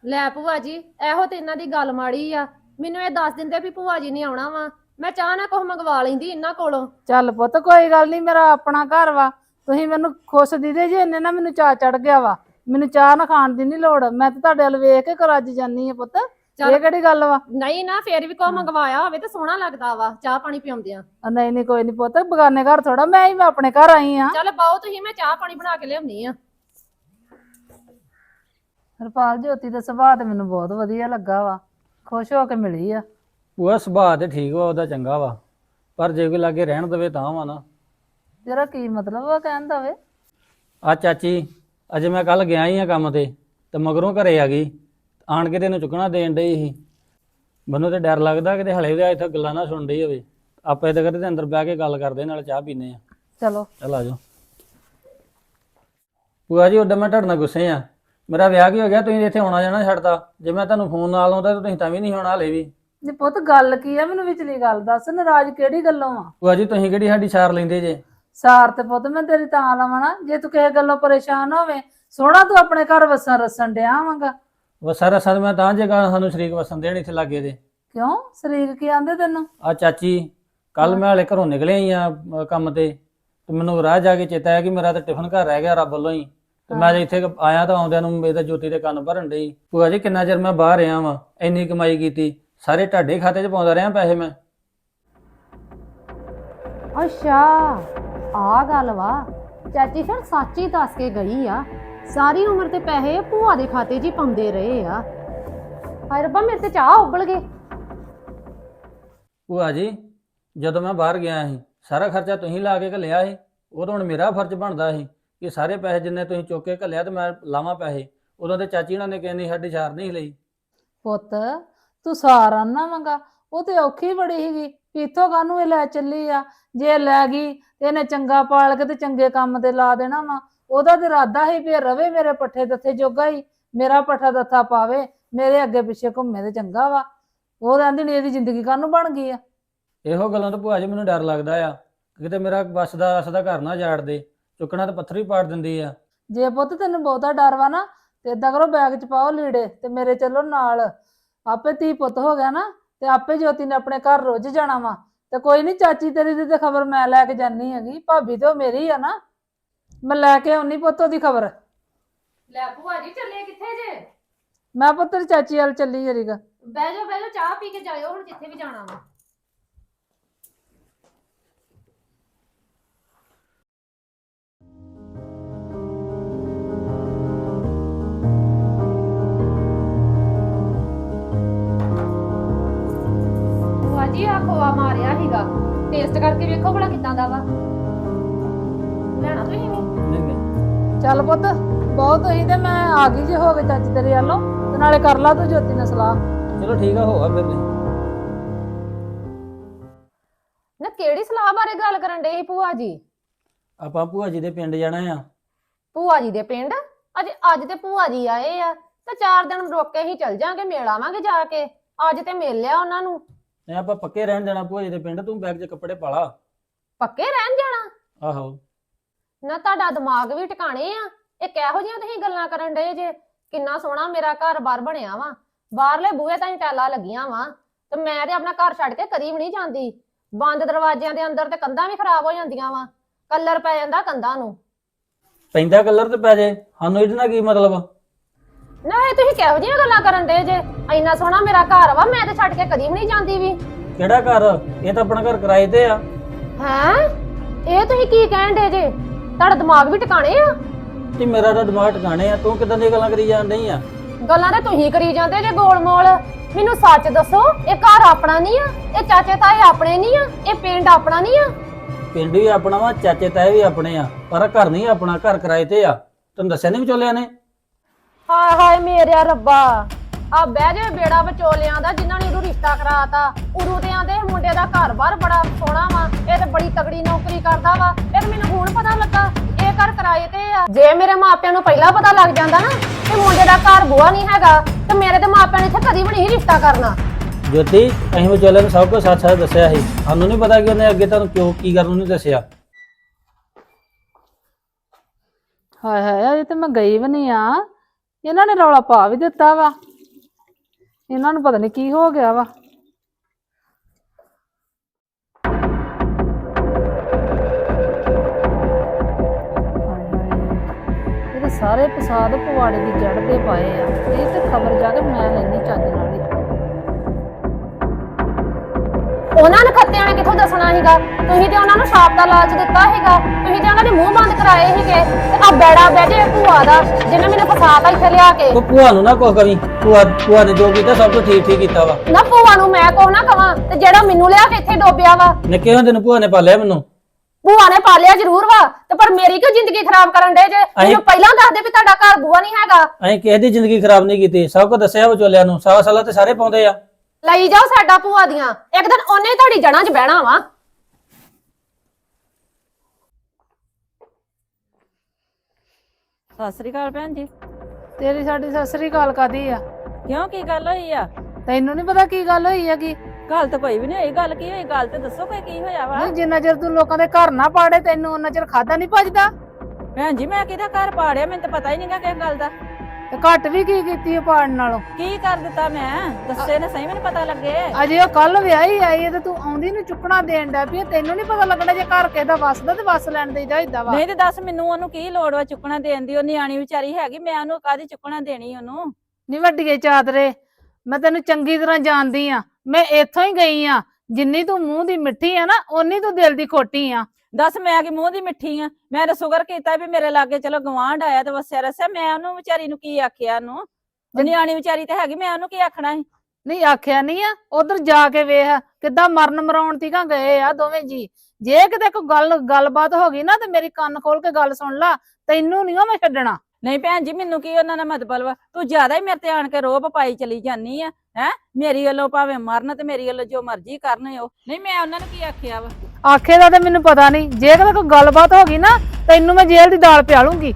ਲੈ ਭੂਆ ਜੀ ਇਹੋ ਤੇ ਇਹਨਾਂ ਦੀ ਗੱਲ ਮਾੜੀ ਆ। ਮੈਨੂੰ ਇਹ ਦੱਸ ਦਿੰਦੇ ਵੀ ਭੂਆ ਜੀ ਨੇ ਆਉਣਾ ਵਾ। ਮੈਂ ਚਾਹ ਨਾ ਕੁਛ ਮੰਗਵਾ ਲੈਂਦੀ ਇਹਨਾਂ ਕੋਲੋਂ। ਚੱਲ ਪੁੱਤ ਕੋਈ ਗੱਲ ਨਹੀਂ ਮੇਰਾ ਆਪਣਾ ਘਰ ਵਾ। ਤੁਸੀਂ ਮੈਨੂੰ ਖੁਸ਼ ਦੀਦੇ ਜੇ ਇੰਨੇ ਨਾ ਮੈਨੂੰ ਚਾਹ ਚੜ ਗਿਆ ਵਾ। ਮੈਨੂੰ ਚਾਹ ਨਾ ਖਾਣ ਦੀ ਨਹੀਂ ਲੋੜ। ਮੈਂ ਤਾਂ ਤੁਹਾਡੇ ਵੱਲ ਵੇਖ ਕੇ ਕਰ ਅੱਜ ਜਾਨੀ ਆ ਪੁੱਤ। ਇਹ ਕਿਹੜੀ ਗੱਲ ਵਾ? ਨਹੀਂ ਨਾ ਫੇਰ ਵੀ ਕੁਛ ਮੰਗਵਾਇਆ ਹੋਵੇ ਤੇ ਸੋਹਣਾ ਲੱਗਦਾ ਵਾ ਚਾਹ ਪਾਣੀ ਪਿਆਉਂਦੇ ਆ ਆ ਨਹੀਂ ਨਹੀਂ ਕੋਈ ਨਹੀਂ ਪੁੱਤ ਬਗਾਨੇ ਘਰ ਥੋੜਾ ਮੈਂ ਹੀ ਮੈਂ ਆਪਣੇ ਘਰ ਆਈ ਆ ਚੱਲ ਬਾਓ ਤੁਸੀਂ ਮੈਂ ਚਾਹ ਪਾਣੀ ਬਣਾ ਕੇ ਲਿਆਉਣੀ ਆ। ਹਰਪਾਲ ਜੋਤੀ ਦਾ ਸੁਭਾਅ ਤੇ ਮੈਨੂੰ ਬਹੁਤ ਵਧੀਆ ਲੱਗਾ ਵਾ ਖੁਸ਼ ਹੋ ਕੇ ਮਿਲੀ ਆ। ਭੂਆ ਸੁਭਾਅ ਤੇ ਠੀਕ ਵਾ ਉਹਦਾ ਚੰਗਾ ਵਾ ਪਰ ਜੇ ਕੋਈ ਲਾਗੇ ਰਹਿਣ ਦਵੇ ਤਾਂ ਵਾ ਨਾ। ਤੇਰਾ ਕੀ ਮਤਲਬ ਆ ਕਹਿਣ ਦਾ ਵੇ? ਆ ਚਾਚੀ ਅਜੇ ਮੈਂ ਕੱਲ ਗਿਆ ਹੀ ਆ ਕੰਮ ਤੇ ਤੇ ਮਗਰੋਂ ਘਰੇ ਆ ਗਈ। ਆਣ ਕੇ ਤੇ ਇਹਨੂੰ ਚੁੱਕਣਾ ਦੇਣ ਡਈ ਸੀ। ਮੈਨੂੰ ਤੇ ਡਰ ਲੱਗਦਾ ਕਿ ਤੇ ਹਲੇ ਵੀ ਇੱਥੇ ਗੱਲਾਂ ਨਾ ਸੁਣ ਰਹੀ ਹੋਵੇ। ਆਪਾਂ ਇਹਦੇ ਘਰੇ ਦੇ ਅੰਦਰ ਬਹਿ ਕੇ ਗੱਲ ਕਰਦੇ ਨਾਲ ਚਾਹ ਪੀਨੇ ਆ। ਚਲੋ। ਚੱਲ ਆ ਜਾਓ। ਭੂਆ ਜੀ ਉੱਦਾਂ ਮੈਂ ਤੁਹਾਡੇ ਨਾਲ ਗੁੱਸੇ ਆ। ਮੇਰਾ ਵਿਆਹ ਕੀ ਹੋ ਗਿਆ? ਤੁਸੀਂ ਇੱਥੇ ਆਉਣਾ ਜਾਣਾ ਛੱਡਤਾ। ਜੇ ਮੈਂ ਤੁਹਾਨੂੰ ਫੋਨ ਨਾਲ ਆਉਂਦਾ ਤਾਂ ਤੁਸੀਂ ਤਾਂ ਵੀ ਨਹੀਂ ਆਉਣਾ ਹਲੇ ਵੀ। ਨਹੀਂ ਪੁੱਤ ਗੱਲ ਕੀ ਆ? ਮੈਨੂੰ ਵਿਚਲੀ ਗੱਲ ਦੱਸ। ਨਾਰਾਜ਼ ਕਿਹੜੀ ਗੱਲੋਂ ਆ? ਭੂਆ ਜੀ ਤੁਸੀਂ ਕਿਹੜੀ ਸਾਡੀ ਸਾਰ ਲੈਂਦੇ ਜੇ? ਸਾਰ ਤੇ ਪੁੱਤ ਮੈਂ ਤੇਰੀ ਤਾਂ ਲਵਾਂ ਨਾ। ਜੇ ਤੂੰ ਕਿਸੇ ਗੱਲੋਂ ਪਰੇਸ਼ਾਨ ਹੋਵੇਂ ਸੋਹਣਾ ਤੂੰ ਆਪਣੇ ਘਰ ਵਸਾਂ ਰਸਣ ਡਿਆ ਵਾਂਗਾ। ਵਸਾ ਰਸਾ ਤੇ ਮੈਂ ਤਾਂ ਜੇਗਾ ਸਾਨੂੰ ਸ਼ਰੀਕ ਵਸਣ ਦੇਣ ਇੱਥੇ ਲੱਗੇ ਦੇ। ਕਿਉਂ? ਸਰੀਰ ਕੀ ਆਂਦੇ ਤੈਨੂੰ? ਆ ਚਾਚੀ ਕੱਲ ਮੈਂ ਹਲੇ ਘਰੋਂ ਨਿਕਲਿਆ ਹੀ ਆ ਕੰਮ ਤੇ। ਤੇ ਮੈਨੂੰ ਰਾਹ ਜਾ ਕੇ ਚੇਤਾ ਆਇਆ ਕਿ ਮੇਰਾ ਤਾਂ ਟਿਫਨ ਘਰ ਰਹਿ ਗਿਆ ਰੱਬ ਵੱਲੋਂ ਹੀ। ਤੇ ਮੈਂ ਜੇ ਇੱਥੇ ਆਇਆ ਤਾਂ ਆਉਂਦਿਆਂ ਨੂੰ ਮੇਰੇ ਤਾਂ ਜੋਤੀ ਦੇ ਕੰਨ ਭਰਨ ਡਈ। ਭੂਆ ਜੀ ਕਿੰਨਾ ਚਿਰ ਮੈਂ ਬਾਹਰ ਰਿਹਾ ਵਾਂ ਇੰਨੀ ਕਮਾਈ ਕੀਤੀ। ਸਾਰੇ ਢਾਡੇ ਖਾਤੇ 'ਚ ਪਾਉਂਦਾ ਰਿਹਾ ਪੈਸੇ ਮੈਂ। ਅੱਛਾ ਆ ਗੱਲ ਵਾ। ਚਾਚੀ ਫਿਰ ਸੱਚ ਦੱਸ ਕੇ ਗਈ ਆ। ਸਾਰੀ ਉਮਰ ਤੇ ਪੈਸੇ ਭੂਆ ਦੇ ਖਾਤੇ 'ਚ ਹੀ ਪਾਉਂਦੇ ਰਹੇ ਆ। ਹਾਏ ਰੱਬਾ ਮੇਰੇ ਤੇ ਚਾਹ ਉਬਲ ਗਏ। ਭੂਆ ਜੀ ਜਦੋਂ ਮੈਂ ਬਾਹਰ ਗਿਆ ਸੀ ਸਾਰਾ ਖਰਚਾ ਤੁਸੀਂ ਲਾ ਕੇ ਘੱਲਿਆ ਸੀ ਉਦੋਂ ਹੁਣ ਮੇਰਾ ਫਰਜ਼ ਬਣਦਾ ਸੀ ਕਿ ਸਾਰੇ ਪੈਸੇ ਜਿੰਨੇ ਤੁਸੀਂ ਚੁੱਕ ਕੇ ਘੱਲਿਆ ਤੇ ਮੈਂ ਲਾਵਾਂ ਪੈਸੇ। ਉਦੋਂ ਤੇ ਚਾਚੀ ਉਹਨਾਂ ਨੇ ਕਹਿੰਦੀ ਸਾਡੀ ਛਾਰ ਨਹੀਂ ਲਈ। ਪੁੱਤ ਤੂੰ ਸਾਰਾ ਨਾ ਮੰਗਾ ਉਹ ਤੇ ਔਖੀ ਬੜੀ ਸੀਗੀ ਵੀ ਇੱਥੋਂ ਕਾਹਨੂੰ ਇਹ ਲੈ ਚੱਲੀ ਆ? ਜੇ ਲੈ ਗਈ ਤੇ ਇਹਨੇ ਚੰਗਾ ਪਾਲ ਕੇ ਤੇ ਚੰਗੇ ਕੰਮ ਤੇ ਲਾ ਦੇਣਾ ਵਾ। ਉਹਦਾ ਤੇ ਇਰਾਦਾ ਸੀ ਵੀ ਇਹ ਰਵੇ ਮੇਰੇ ਪੱਠੇ ਦੱਥੇ ਜੋਗਾ ਹੀ ਮੇਰਾ ਪੱਠਾ ਦੱਥਾ ਪਾਵੇ ਮੇਰੇ ਅੱਗੇ ਪਿੱਛੇ ਘੁੰਮੇ ਤੇ ਚੰਗਾ ਵਾ। ਉਹ ਕਹਿੰਦੀ ਨਹੀਂ ਇਹਦੀ ਜ਼ਿੰਦਗੀ ਕਾਹਨੂੰ ਬਣ ਗਈ ਆ? ਇਹੋ ਗੱਲਾਂ ਤੋਂ ਭੂਆ ਜੀ ਮੈਨੂੰ ਡਰ ਲੱਗਦਾ ਆ ਕਿਤੇ ਮੇਰਾ ਬਸ ਦਾ ਰਸ ਦਾ ਘਰ ਨਾ ਜਾੜ ਦੇ ਚੁੱਕਣਾ ਤੇ ਪੱਥਰ ਹੀ ਪਾੜ ਦਿੰਦੀ ਆ। ਜੇ ਪੁੱਤ ਤੈਨੂੰ ਬਹੁਤਾ ਡਰ ਵਾ ਨਾ ਤੇ ਏਦਾਂ ਕਰੋ ਬੈਗ 'ਚ ਪਾਓ ਲੀੜੇ ਤੇ ਮੇਰੇ ਚੱਲੋ ਨਾਲ। ਆਪੇ ਧੀ ਪੁੱਤ ਹੋ ਗਿਆ ਨਾ ਤੇ ਆਪੇ ਜੋਤੀ ਨੇ ਆਪਣੇ ਘਰ ਰੁੱਝ ਜਾਣਾ ਵਾ। ਤੇ ਕੋਈ ਨਹੀਂ ਚਾਚੀ ਤੇਰੀ ਦੀ ਤੇ ਖਬਰ ਮੈਂ ਲੈ ਕੇ ਜਾਨੀ ਹੈਗੀ ਭਾਬੀ ਤੇ ਉਹ ਮੇਰੀ ਆ ਨਾ। ਮੈਂ ਲੈ ਕੇ ਆਉਣੀ ਪੁੱਤ ਉਹਦੀ ਖਬਰ। ਲੈ ਭੂਆ ਜੀ ਚੱਲੇ ਕਿੱਥੇ ਜੇ? ਮੈਂ ਪੁੱਤ ਤੇਰੀ ਚਾਚੀ ਵੱਲ ਚੱਲੀ ਜਰੀਗਾ ਬਹਿ ਜਾਓ ਬਹਿ ਜਾਓ ਚਾਹ ਪੀ ਕੇ ਜਾਇਓ ਹੁਣ ਜਿੱਥੇ ਵੀ ਜਾਣਾ ਵਾ। ਭੂਆ ਜੀ ਆ ਖੋਆ ਮਾਰਿਆ ਸੀਗਾ। ਟੇਸਟ ਕਰਕੇ ਵੇਖੋ ਭਲਾ ਕਿਦਾਂ ਦਾ ਵਾ। ਲੈਣਾ ਤੁਸੀਂ ਵੀ? ਨਹੀਂ ਨਹੀਂ। ਚੱਲ ਪੁੱਤ ਬਹੁਤ ਹੋਈ ਤੇ ਮੈਂ ਆ ਗਈ ਜੇ ਹੋ ਗਏ ਚਾਚੀ ਤੇਰੇ ਵੱਲੋਂ ਤੇ ਨਾਲੇ ਕਰ ਲਾ ਤੂੰ ਜੋਤੀ ਨਾਲ ਸਲਾਹ। ਚਲੋ ਠੀਕ ਆ ਹੋਆ ਫਿਰ ਨਹੀਂ ਨਾ ਕਿਹੜੀ ਸਲਾਹ ਬਾਰੇ ਗੱਲ ਕਰਨ ਡੇ ਸੀ ਭੂਆ ਜੀ? ਆਪਾਂ ਭੂਆ ਜੀ ਦੇ ਪਿੰਡ ਜਾਣਾ ਆ। ਭੂਆ ਜੀ ਦੇ ਪਿੰਡ? ਅੱਜ ਅੱਜ ਤੇ ਭੂਆ ਜੀ ਆਏ ਆ ਤੇ ਚਾਰ ਦਿਨ ਰੁਕ ਕੇ ਹੀ ਚੱਲ ਜਾਾਂਗੇ ਮੇਲ ਆਵਾਂਗੇ ਜਾ ਕੇ। ਅੱਜ ਤੇ ਮਿਲ ਲਿਆ ਉਹਨਾਂ ਨੂੰ। ਤੇ ਆਪਾਂ ਪੱਕੇ ਰਹਿਣ ਦੇਣਾ ਭੂਆ ਜੀ ਦੇ ਪਿੰਡ ਤੂੰ ਬੈਗ 'ਚ ਕੱਪੜੇ ਪਾ ਲਾ। ਪੱਕੇ ਰਹਿਣ ਜਾਣਾ? ਆਹੋ। ਨਾ ਤੁਹਾਡਾ ਦਿਮਾਗ ਵੀ ਟਿਕਾਣੇ ਆ। ਇਹ ਕਿਹੋ ਜਿਹੀਆਂ ਤੁਸੀਂ ਗੱਲਾਂ ਕਰਨ ਡਏ ਜੇ? ਕਿੰਨਾ ਸੋਹਣਾ ਮੇਰਾ ਘਰ-ਬਾਰ ਬਣਿਆ ਵਾ। ਬਾਹਰਲੇ ਬੂਹੇ ਤਾਂ ਟੈਲਾਂ ਲੱਗੀਆਂ ਵਾ। ਤੇ ਮੈਂ ਤੇ ਆਪਣਾ ਘਰ ਛੱਡ ਕੇ ਕਦੀ ਵੀ ਨਹੀਂ ਜਾਂਦੀ। ਬੰਦ ਦਰਵਾਜ਼ਿਆਂ ਦੇ ਅੰਦਰ ਤੇ ਕੰਧਾਂ ਵੀ ਖਰਾਬ ਹੋ ਜਾਂਦੀਆਂ ਵਾ। ਕਲਰ ਪੈ ਜਾਂਦਾ ਕੰਧਾਂ ਨੂੰ। ਪੈਂਦਾ ਕਲਰ ਤੇ ਪੈ ਜੇ। ਸਾਨੂੰ ਇਹਦੇ ਨਾਲ ਕੀ ਮਤਲਬ? ਨਾ ਇਹ ਤੁਸੀਂ ਕਿਹੋ ਜਿਹੀਆਂ ਗੱਲਾਂ ਕਰਨ ਡਏ ਜੇ? ਇੰਨਾ ਸੋਹਣਾ ਮੇਰਾ ਘਰ ਵਾ ਮੈਂ ਤੇ ਛੱਡ ਕੇ ਕਦੀ ਵੀ ਨਹੀਂ ਜਾਂਦੀ ਵੀ। ਕਿਹੜਾ ਘਰ? ਇਹ ਤਾਂ ਆਪਣਾ ਘਰ ਕਿਰਾਏ ਤੇ ਆ। ਹੈਂ? ਇਹ ਤੁਸੀਂ ਕੀ ਕਹਿਣ ਡੇ ਜੇ? ਤੁਹਾਡਾ ਦਿਮਾਗ ਵੀ ਟਿਕਾਣੇ ਆ? ਤੇ ਮੇਰਾ ਤਾਂ ਦਿਮਾਗ ਟਿਕਾਣੇ ਆ। ਤੂੰ ਕਿਦਾਂ ਦੀਆਂ ਗੱਲਾਂ ਕਰੀ ਜਾਂਦੀ ਆ? ਗੱਲਾਂ ਤੇ ਤੁਸੀਂ ਕਰੀ ਜਾਂਦੇ ਜੇ ਗੋਲ ਮੋਲ ਮੈਨੂੰ ਸੱਚ ਦੱਸੋ ਇਹ ਘਰ ਆਪਣਾ ਨਹੀਂ ਆ? ਇਹ ਚਾਚੇ ਤਾਏ ਆਪਣੇ ਨਹੀਂ ਆ? ਇਹ ਪਿੰਡ ਆਪਣਾ ਨਹੀਂ ਆ? ਪਿੰਡ ਵੀ ਆਪਣਾ ਵਾ ਚਾਚੇ ਤਾਏ ਵੀ ਆਪਣੇ ਆ। ਪਰ ਘਰ ਨਹੀਂ ਆਪਣਾ ਘਰ ਕਿਰਾਏ ਤੇ ਆ। ਤੈਨੂੰ ਦੱਸਿਆ ਨਹੀਂ ਵਿਚੋਲਿਆਂ ਨੇ? ਹਾਏ ਹਾਏ ਮੇਰਿਆ ਰੱਬਾ। ਆ ਬਹਿ ਜੇ ਬੇੜਾ ਵਿਚੋਲਿਆਂ ਦਾ ਜਿਨ੍ਹਾਂ ਨੇ ਉਹਨੂੰ ਰਿਸ਼ਤਾ ਕਰਾਤਾ। ਉਰੂ ਤੇ ਆਂਦੇ ਮੁੰਡੇ ਦਾ ਘਰ-ਬਾਰ ਬੜਾ ਸੋਹਣਾ ਵਾ ਇਹ ਤੇ ਬੜੀ ਤਗੜੀ ਨੌਕਰੀ ਕਰਦਾ ਵਾ। ਇਹ ਤੇ ਮੈਨੂੰ ਹੁਣ ਪਤਾ ਲੱਗਾ ਇਹ ਘਰ ਕਿਰਾਏ ਤੇ ਆ। ਜੇ ਮੇਰੇ ਮਾਪਿਆਂ ਨੂੰ ਪਹਿਲਾਂ ਪਤਾ ਲੱਗ ਜਾਂਦਾ ਨਾ ਕਿ ਮੁੰਡੇ ਦਾ ਘਰ ਬੁਆ ਨਹੀਂ ਹੈਗਾ ਤੇ ਮੇਰੇ ਤੇ ਮਾਪਿਆਂ ਨੇ ਇੱਥੇ ਕਦੀ ਵੀ ਨਹੀਂ ਰਿਸ਼ਤਾ ਕਰਨਾ। ਜੋਤੀ ਅਸੀਂ ਵਿਚੋਲਿਆਂ ਨੂੰ ਸਭ ਕੁਝ ਸੱਚ ਸੱਚ ਦੱਸਿਆ ਸੀ। ਸਾਨੂੰ ਨਹੀਂ ਪਤਾ ਕਿ ਉਹਨੇ ਅੱਗੇ ਤੁਹਾਨੂੰ ਕਿਉਂ ਕੀ ਕਰਨ ਨੂੰ ਨਹੀਂ ਦੱਸਿਆ। ਹਾਏ ਹਾਏ ਅਜੇ ਤੇ ਮੈਂ ਗਈ ਵੀ ਨਹੀਂ ਆ। ਇਹਨਾਂ ਨੇ ਰੌਲਾ ਪਾ ਵੀ ਦਿੱਤਾ ਵਾ। ਇਹਨਾਂ ਨੂੰ ਪਤਾ ਨਹੀਂ ਕੀ ਹੋ ਗਿਆ ਵਾ। ਹਾਏ ਹਾਏ, ਇਹ ਸਾਰੇ ਫਸਾਦ ਪਵਾੜੇ ਦੀ ਜੜ ਦੇ ਪਾਏ ਆ। ਇਹ ਤੇ ਖਬਰ ਜਾ ਕੇ ਮੈਂ ਲੈਣੀ ਚੱਜ ਨਾਲ ਹੀ ਉਹਨਾਂ ਨੇ ਖੱਤਿਆਂ ਨੇ ਕਿੱਥੋਂ ਦੱਸਣਾ ਸੀਗਾ? ਤੁਸੀਂ ਤੇ ਉਹਨਾਂ ਨੂੰ ਸ਼ਾਪ ਦਾ ਲਾਲਚ ਦਿੱਤਾ ਸੀਗਾ। ਤੁਸੀਂ ਤੇ ਉਹਨਾਂ ਦੇ ਮੂੰਹ ਬੰਦ ਕਰਾਏ ਸੀਗੇ। ਤੇ ਆ ਬੈੜਾ ਜੇ ਭੂਆ ਦਾ ਜਿਹਨੇ ਮੈਨੂੰ ਫਸਾਤਾ ਇੱਥੇ ਲਿਆ ਕੇ। ਉਹ ਭੂਆ ਨੂੰ ਨਾ ਕੁਛ ਕਵੀ ਭੂਆ ਭੂਆ ਨੇ ਜੋ ਕੀਤਾ ਸਭ ਕੁਝ ਠੀਕ ਠੀਕ ਕੀਤਾ ਵਾ। ਨਾ ਭੂਆ ਨੂੰ ਮੈਂ ਕੁਛ ਨਾ ਕਵਾਂ ਤੇ ਜਿਹੜਾ ਮੈਨੂੰ ਲਿਆ ਕੇ ਇੱਥੇ ਡੋਬਿਆ ਵਾ। ਨਿੱਕੇ ਹੁੰਦੇ ਨੂੰ ਭੂਆ ਨੇ ਪਾਲਿਆ ਮੈਨੂੰ। ਭੂਆ ਨੇ ਪਾਲਿਆ ਜ਼ਰੂਰ ਵਾ ਤੇ ਪਰ ਮੇਰੀ ਕਿਉਂ ਜ਼ਿੰਦਗੀ ਖਰਾਬ ਕਰਨ ਦੇ ਜੇ? ਮੈਨੂੰ ਪਹਿਲਾਂ ਦੱਸ ਦੇ ਵੀ ਤੁਹਾਡਾ ਘਰ ਬੂਆ ਨਹੀਂ ਹੈਗਾ। ਅਸੀਂ ਕਿਸੇ ਦੀ ਜ਼ਿੰਦਗੀ ਖਰਾਬ ਨਹੀਂ ਕੀਤੀ ਸਭ ਕੁਝ ਦੱਸਿਆ ਵਿਚੋਲਿਆਂ ਨੂੰ ਸਾਹ ਸਾਲਾ ਤੇ ਸਾਰੇ ਪਾਉਂਦੇ ਆ। ਲਈ ਜਾਓ ਸਾਡਾ ਭੂਆ ਦੀਆਂ। ਇੱਕ ਦਿਨ ਉਹਨੇ ਤੁਹਾਡੀ ਜੜਾਂ 'ਚ ਬਹਿਣਾ ਵਾ। ਸਤਿ ਸ੍ਰੀ ਅਕਾਲ ਭੈਣ ਜੀ। ਤੇਰੀ ਸਾਡੀ ਸਤਿ ਸ੍ਰੀ ਅਕਾਲ ਕਾਦੀ ਆ? ਕਿਉਂ ਕੀ ਗੱਲ ਹੋਈ ਆ? ਤੈਨੂੰ ਨਹੀਂ ਪਤਾ ਕੀ ਗੱਲ ਹੋਈ ਹੈਗੀ? ਗੱਲ ਤਾਂ ਕੋਈ ਵੀ ਨਹੀਂ ਹੋਈ ਗੱਲ ਕੀ ਹੋਈ? ਗੱਲ ਤੇ ਦੱਸੋ ਕੋਈ ਕੀ ਹੋਇਆ ਵਾ। ਨਹੀਂ ਜਿੰਨਾ ਚਿਰ ਤੂੰ ਲੋਕਾਂ ਦੇ ਘਰ ਨਾ ਪਾੜੇ ਤੈਨੂੰ ਉਹਨਾਂ ਚਿਰ ਖਾਦਾ ਨਹੀਂ ਭਜਦਾ? ਭੈਣ ਜੀ ਮੈਂ ਕਿਹਦਾ ਘਰ ਪਾੜਿਆ? ਮੈਨੂੰ ਤਾਂ ਪਤਾ ਹੀ ਨਹੀਂਗਾ ਕਿਸ ਗੱਲ ਦਾ। ਤੇ ਘੱਟ ਵੀ ਕੀ ਕੀਤੀ ਹੈ ਪਾੜਨ ਨਾਲੋਂ? ਕੀ ਕਰ ਦਿੱਤਾ ਮੈਂ? ਦੱਸੇ ਨਾ ਸਹੀ ਮੈਨੂੰ ਪਤਾ ਲੱਗੇ। ਅਜੇ ਉਹ ਕੱਲ ਵਿਆਹੀ ਆਈ ਹੈ ਤੇ ਤੂੰ ਆਉਂਦੀ ਨੂੰ ਚੁੱਕਣਾ ਦੇਣ ਪਈ ਹੈ। ਤੈਨੂੰ ਨਹੀਂ ਪਤਾ ਲੱਗਣਾ ਜੇ ਘਰ ਕਿਸੇ ਦਾ ਵਸਦਾ ਤੇ ਵਸ ਲੈਣ ਦੇਈਦਾ ਏਦਾਂ ਵਾ? ਨਹੀਂ ਤੇ ਦੱਸ ਮੈਨੂੰ ਉਹਨੂੰ ਕੀ ਲੋੜ ਵਾ ਚੁੱਕਣਾ ਦੇਣ ਦੀ? ਉਹ ਨਿਆਣੀ ਵਿਚਾਰੀ ਹੈਗੀ ਮੈਂ ਉਹਨੂੰ ਕਾਦੀ ਚੁੱਕਣਾ ਦੇਣੀ ਉਹਨੂੰ? ਨੀ ਵੱਡੀਏ ਚਾਦਰੇ ਮੈਂ ਤੈਨੂੰ ਚੰਗੀ ਤਰ੍ਹਾਂ ਜਾਣਦੀ ਆ। ਮੈਂ ਇੱਥੋਂ ਹੀ ਗਈ ਆ ਜਿੰਨੀ ਤੂੰ ਮੂੰਹ ਦੀ ਮਿੱਠੀ ਆ ਨਾ ਓਨੀ ਤੂੰ ਦਿਲ ਦੀ ਖੋਟੀ ਆ। ਦੱਸ ਮੈਂ ਕਿ ਮੂੰਹ ਦੀ ਮਿੱਠੀ ਆ? ਮੈਂ ਤਾਂ ਸ਼ੁਕਰ ਕੀਤਾ ਵੀ ਮੇਰੇ ਲਾਗੇ ਚਲੋ ਗਵਾਂਢ ਆਇਆ ਤੇ ਵਸਿਆ ਰਸਿਆ। ਮੈਂ ਉਹਨੂੰ ਵਿਚਾਰੀ ਨੂੰ ਕੀ ਆਖਿਆ ਉਹਨੂੰ? ਉਹ ਨਿਆਣੀ ਵਿਚਾਰੀ ਤੇ ਹੈਗੀ ਮੈਂ ਉਹਨੂੰ ਕੀ ਆਖਣਾ ਸੀ? ਨਹੀਂ ਆਖਿਆ ਨਹੀਂ ਆ। ਉਧਰ ਜਾ ਕੇ ਵੇਖ ਕਿੱਦਾਂ ਮਰਨ ਮਰਾਉਣ ਤੀਕਾਂ ਗਏ ਆ ਦੋਵੇਂ ਜੀ। ਜੇ ਕਿਤੇ ਕੋਈ ਗੱਲ ਗੱਲਬਾਤ ਹੋ ਗਈ ਨਾ ਤੇ ਮੇਰੀ ਕੰਨ ਖੋਲ ਕੇ ਗੱਲ ਸੁਣ ਲਾ। ਤੈਨੂੰ ਨਹੀਂ ਮੈਂ ਛੱਡਣਾ। ਨਹੀਂ ਭੈਣ ਜੀ ਮੈਨੂੰ ਕੀ ਉਹਨਾਂ ਨਾਲ ਮਤਲਬ ਵਾ ਤੂੰ ਜ਼ਿਆਦਾ ਹੀ ਮੇਰੇ ਤੇ ਆਣ ਕੇ ਰੋਬ ਪਾਈ ਚਲੀ ਜਾਨੀ ਆ ਹੈ? ਮੇਰੀ ਵੱਲੋਂ ਭਾਵੇਂ ਮਰਨ ਤੇ ਮੇਰੀ ਵੱਲੋਂ ਜੋ ਮਰਜ਼ੀ ਕਰਨ ਉਹ ਨਹੀਂ ਮੈਂ ਉਹਨਾਂ ਨੂੰ ਕੀ ਆਖਿਆ ਵਾ? ਆਖੇ ਦਾ ਤੇ ਮੈਨੂੰ ਪਤਾ ਨਹੀਂ। ਜੇ ਕਿਤੇ ਕੋਈ ਗੱਲਬਾਤ ਹੋ ਗਈ ਨਾ ਤੈਨੂੰ ਮੈਂ ਜੇਲ੍ਹ ਦੀ ਦਾਲ ਪਿਆ ਲੂੰਗੀ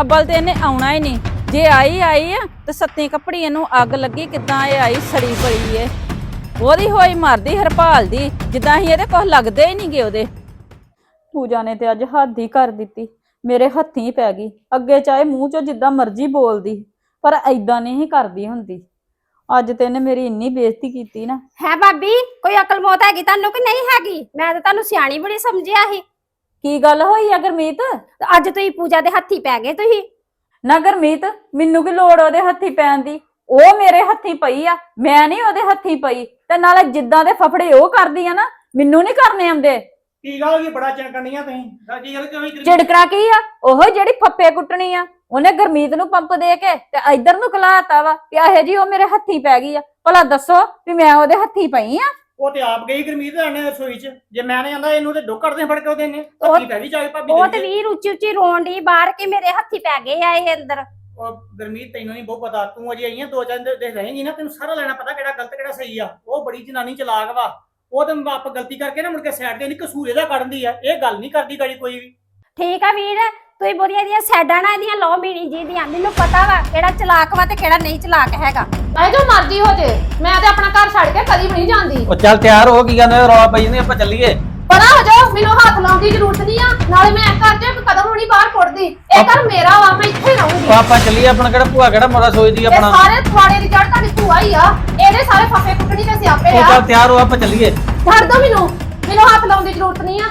ਅੱਬਲ ਤੇ ਇਹਨੇ ਆਉਣਾ ਹੀ ਨਹੀਂ। ਜੇ ਆਈ ਆਈ ਆ ਤੇ ਸੱਤੀ ਕੱਪੜੀ ਇਹਨੂੰ ਅੱਗ ਲੱਗੀ ਕਿਦਾਂ ਇਹ ਆਈ ਸੜੀ ਪਈ ਏ। ਉਹਦੀ ਹੋਈ ਮਰਦੀ ਹਰਪਾਲ ਦੀ ਜਿੱਦਾਂ ਹੀ ਇਹਦੇ ਕੁਝ ਲੱਗਦੇ ਹੀ ਨਹੀਂਗੇ ਉਹਦੇ। ਪੂਜਾ ਨੇ ਤੇ ਅੱਜ ਹੱਦ ਹੀ ਕਰ ਦਿੱਤੀ। ਮੇਰੇ ਹੱਥੀਂ ਪੈ ਗਈ। ਅੱਗੇ ਚਾਹੇ ਮੂੰਹ ਚੋਂ ਜਿੱਦਾਂ ਮਰਜ਼ੀ ਬੋਲਦੀ ਪਰ ਐਦਾਂ ਨਹੀਂ ਕਰਦੀ ਹੁੰਦੀ। ਅੱਜ ਤੇ ਇਹਨੇ ਮੇਰੀ ਇੰਨੀ ਬੇਇੱਜ਼ਤੀ ਕੀਤੀ ਨਾ। ਹੈ ਭਾਬੀ ਕੋਈ ਅਕਲ ਮੌਤ ਹੈਗੀ ਤੁਹਾਨੂੰ ਕਿ ਨਹੀਂ ਹੈਗੀ? ਮੈਂ ਤਾਂ ਤੁਹਾਨੂੰ ਸਿਆਣੀ ਬੜੀ ਸਮਝਿਆ ਸੀ। ਕੀ ਗੱਲ ਹੋਈ ਆ ਗੁਰਮੀਤ? ਤੇ ਅੱਜ ਤੁਸੀਂ ਪੂਜਾ ਦੇ ਹੱਥੀ ਪੈ ਗਏ ਤੁਸੀਂ। ਨਾ ਗੁਰਮੀਤ ਮੈਨੂੰ ਕੀ ਲੋੜ ਉਹਦੇ ਹੱਥੀ ਪੈਣ ਦੀ? ਉਹ ਮੇਰੇ ਹੱਥੀ ਪਈ ਆ ਮੈਂ ਨਹੀਂ ਉਹਦੇ ਹੱਥੀ ਪਈ। ਤੇ ਨਾਲੇ ਜਿੱਦਾਂ ਦੇ ਫਫੜੇ ਉਹ ਕਰਦੀ ਆ ਨਾ ਮੈਨੂੰ ਨਹੀਂ ਕਰਨੇ ਆਉਂਦੇ। ਕੀ ਗੱਲ ਕੀ ਬੜਾ ਚਣਕਣੀਆਂ ਤੁਸੀਂ। ਸਾਡੀ ਝਿੜਕਣਾ ਕੀ ਆ? ਉਹ ਜਿਹੜੀ ਫੱਫੇ ਕੁੱਟਣੀ ਆ। ਉਹਨੇ ਗੁਰਮੀਤ ਨੂੰ ਪੰਪ ਦੇ ਕੇ ਤੇ ਇੱਧਰ ਨੂੰ ਕਲਾਤਾ ਵਾ ਕਿ ਇਹੋ ਜੀ ਉਹ ਮੇਰੇ ਹੱਥੀ ਪੈ ਗਈ ਆ। ਭਲਾ ਦੱਸੋ ਵੀ ਮੈਂ ਉਹਦੇ ਹੱਥੀ ਪਈ ਆ? ਉਹ ਤੇ ਆਪ ਗਈ ਗੁਰਮੀਤ ਆਣੇ ਰਸੋਈ ਚ। ਜੇ ਮੈਂ ਨਹੀਂ ਆਂਦਾ ਇਹਨੂੰ ਤੇ ਡੁੱਕ ਕੱਢਦੇ ਫੜ ਕੇ ਉਹਦੇ ਨੇ। ਧੱਕੀ ਪੈ ਵੀ ਜਾਏ ਭਾਬੀ ਉਹ ਦੇ ਤੇ। ਵੀਰ ਉੱਚੀ ਉੱਚੀ ਰੋਣ ਦੀ ਬਾਹਰ ਕੇ ਮੇਰੇ ਹੱਥੀ ਪੈ ਗਏ ਆ ਇਹ ਅੰਦਰ। ਉਹ ਗੁਰਮੀਤ ਤੈਨੂੰ ਨਹੀਂ ਬਹੁਤ ਪਤਾ ਤੂੰ ਅਜੇ ਆਈਆਂ ਦੋ ਚਾਰ ਦਿਨ ਦੇ ਰਹੇਂਗੀ ਨਾ ਤੈਨੂੰ ਸਾਰਾ ਲੈਣਾ ਪਤਾ ਕਿਹੜਾ ਗਲਤ ਕਿਹੜਾ ਸਹੀ ਆ। ਉਹ ਬੜੀ ਜਨਾਨੀ ਚਲਾਕ ਵਾ। ਉਹ ਤੇ ਆਪ ਗਲਤੀ ਕਰਕੇ ਨਾ ਮੁੜ ਕੇ ਸਾਈਡ ਤੇ ਨਹੀਂ ਕਸੂਰ ਇਹਦਾ ਕੱਢਦੀ ਆ। ਇਹ ਗੱਲ ਨਹੀਂ ਕਰਦੀ ਗਾੜੀ ਕੋਈ ਵੀ। ਠੀਕ ਆ ਵੀਰ ਤੁਸੀਂ ਬੋਰੀਆਂ ਦੀਆਂ ਸਾਈਡਾਂ ਨਾ ਇਹਦੀਆਂ ਲੋ ਮੀਣੀ ਜੀ ਦੀਆਂ ਮੈਨੂੰ ਪਤਾ ਵਾ ਕਿਹੜਾ ਚਲਾਕ ਵਾ ਤੇ ਕਿਹੜਾ ਨਹੀਂ ਚਲਾਕ ਹੈਗਾ। ਐ ਜੋ ਮਰਜ਼ੀ ਹੋ ਜੇ ਮੈਂ ਤੇ ਆਪਣਾ ਘਰ ਛੱਡ ਕੇ ਕਦੀ ਵੀ ਨਹੀਂ ਜਾਂਦੀ। ਉਹ ਚੱਲ ਤਿਆਰ ਹੋ ਕੀ ਕਹਿੰਦੇ ਰੌਲਾ ਪਈ ਜਾਂਦੀ ਆਪਾਂ ਚੱਲੀਏ। ਪਰਾਂ ਹੋ ਜਾਓ ਮੈਨੂੰ ਹੱਥ ਲਾਉਣ ਦੀ ਜ਼ਰੂਰਤ ਨਹੀਂ ਆ ਨਾਲੇ ਮੈਂ ਘਰ ਇੱਕ ਕਦਮ ਨਹੀਂ ਬਾਹਰ ਪੁੱਟਦੀ। ਇਹ ਘਰ ਮੇਰਾ ਵਾ ਮੈਂ ਇੱਥੇ ਰਹੂੰਗੀ। ਆਪਾਂ ਚੱਲੀਏ ਆਪਣਾ ਕਿਹੜਾ ਭੂਆ ਕਿਹੜਾ ਮੋਰਾ ਸੋਚਦੀ ਇਹ ਆਪਣਾ? ਸਾਰੇ ਥਵਾੜੇ ਦੀ ਜੜ ਤੁਹਾਡੀ ਭੂਆ ਹੀ ਆ ਇਹਦੇ ਸਾਰੇ ਫੱਫੇ ਕੁੱਟਣੀ ਤੇ ਸਿਆਪੇ ਉਹ ਆ। ਚੱਲ ਤਿਆਰ ਹੋ ਆਪਾਂ ਚੱਲੀਏ। ਛੱਡ ਦੋ ਮੈਨੂੰ ਮੈਨੂੰ ਹੱਥ ਲਾਉਣ ਦੀ ਜ਼ਰੂਰਤ ਨਹੀਂ ਆ।